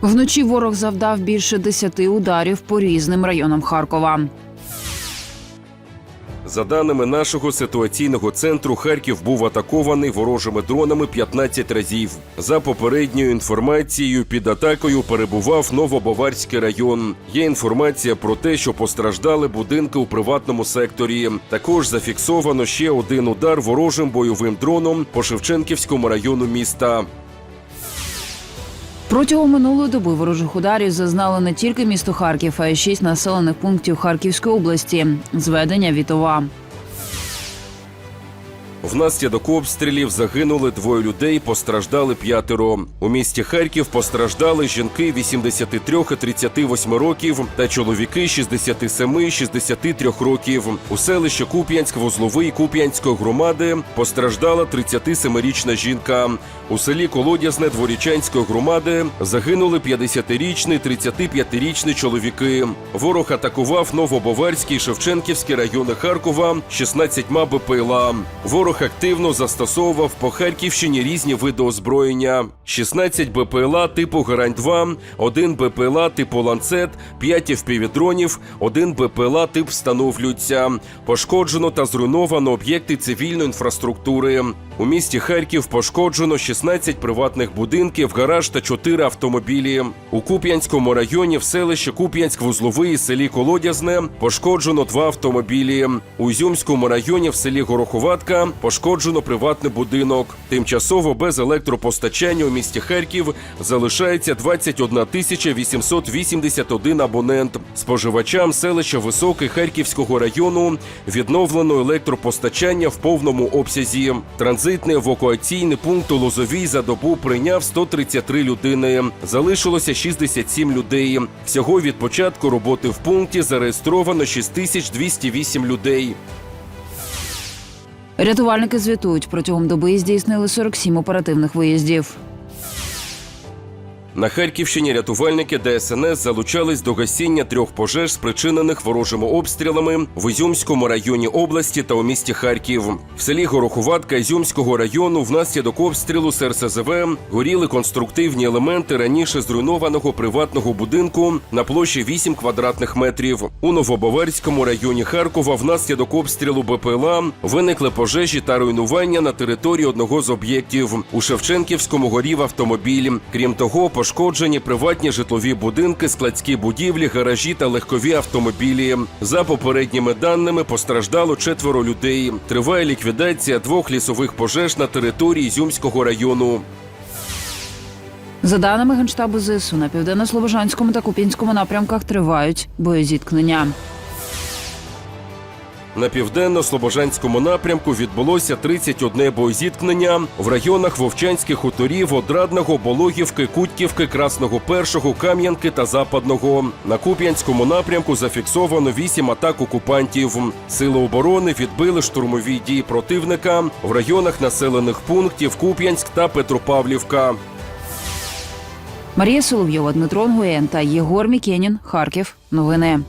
Вночі ворог завдав більше десяти ударів по різним районам Харкова. За даними нашого ситуаційного центру, Харків був атакований ворожими дронами 15 разів. За попередньою інформацією, під атакою перебував Новобаварський район. Є інформація про те, що постраждали будинки у приватному секторі. Також зафіксовано ще один удар ворожим бойовим дроном по Шевченківському району міста. Протягом минулої доби ворожих ударів зазнало не тільки місто Харків, а й шість населених пунктів Харківської області. Зведення Вітова. Внаслідок обстрілів загинули двоє людей, постраждали п'ятеро. У місті Харків постраждали жінки 83 і 38 років та чоловіки 67 і 63 років. У селищі Куп'янськ вузловий Куп'янської громади постраждала 37-річна жінка. У селі Колодязне Дворічанської громади загинули 50-річний, 35-річний чоловіки. Ворог атакував Новобаварський і Шевченківський райони Харкова 16 БПЛА. Ворог активно застосовував по Харківщині різні види озброєння: 16 БПЛА типу Герань-2, 1 БПЛА типу Ланцет, 5 FPV-дронів, 1 БПЛА тип встановлюється. Пошкоджено та зруйновано об'єкти цивільної інфраструктури. У місті Харків пошкоджено 16 приватних будинків, гараж та 4 автомобілі. У Куп'янському районі в селищі Куп'янськ-Вузловий і селі Колодязне пошкоджено два автомобілі. У Ізюмському районі в селі Гороховатка пошкоджено приватний будинок. Тимчасово без електропостачання у місті Харків залишається 21 тисяча 881 абонент. Споживачам селища Високий Харківського району відновлено електропостачання в повному обсязі. Транзитний евакуаційний пункт у Лозовій за добу прийняв 133 людини. Залишилося 67 людей. Всього від початку роботи в пункті зареєстровано 6208 людей. Рятувальники звітують протягом доби здійснили 47 оперативних виїздів. На Харківщині рятувальники ДСНС залучались до гасіння трьох пожеж, спричинених ворожими обстрілами в Ізюмському районі області та у місті Харків. В селі Гороховатка Ізюмського району внаслідок обстрілу з РСЗВ горіли конструктивні елементи раніше зруйнованого приватного будинку на площі 8 квадратних метрів. У Новобаварському районі Харкова внаслідок обстрілу БПЛА виникли пожежі та руйнування на території одного з об'єктів. У Шевченківському горів автомобіль. Крім того, пошкоджені приватні житлові будинки, складські будівлі, гаражі та легкові автомобілі. За попередніми даними постраждало четверо людей. Триває ліквідація двох лісових пожеж на території Зюмського району. За даними Генштабу ЗСУ, на південно-слобожанському та Купінському напрямках тривають боєзіткнення. На південно-слобожанському напрямку відбулося 31 боєзіткнення в районах Вовчанських хуторів, Одрадного, Бологівки, Кутківки, Красного Першого, Кам'янки та Западного. На Куп'янському напрямку зафіксовано 8 атак окупантів. Сили оборони відбили штурмові дії противника в районах населених пунктів Куп'янськ та Петропавлівка. Марія Соловйова, Дмитро Нгуєн та Єгор Мікенін. Харків. Новини.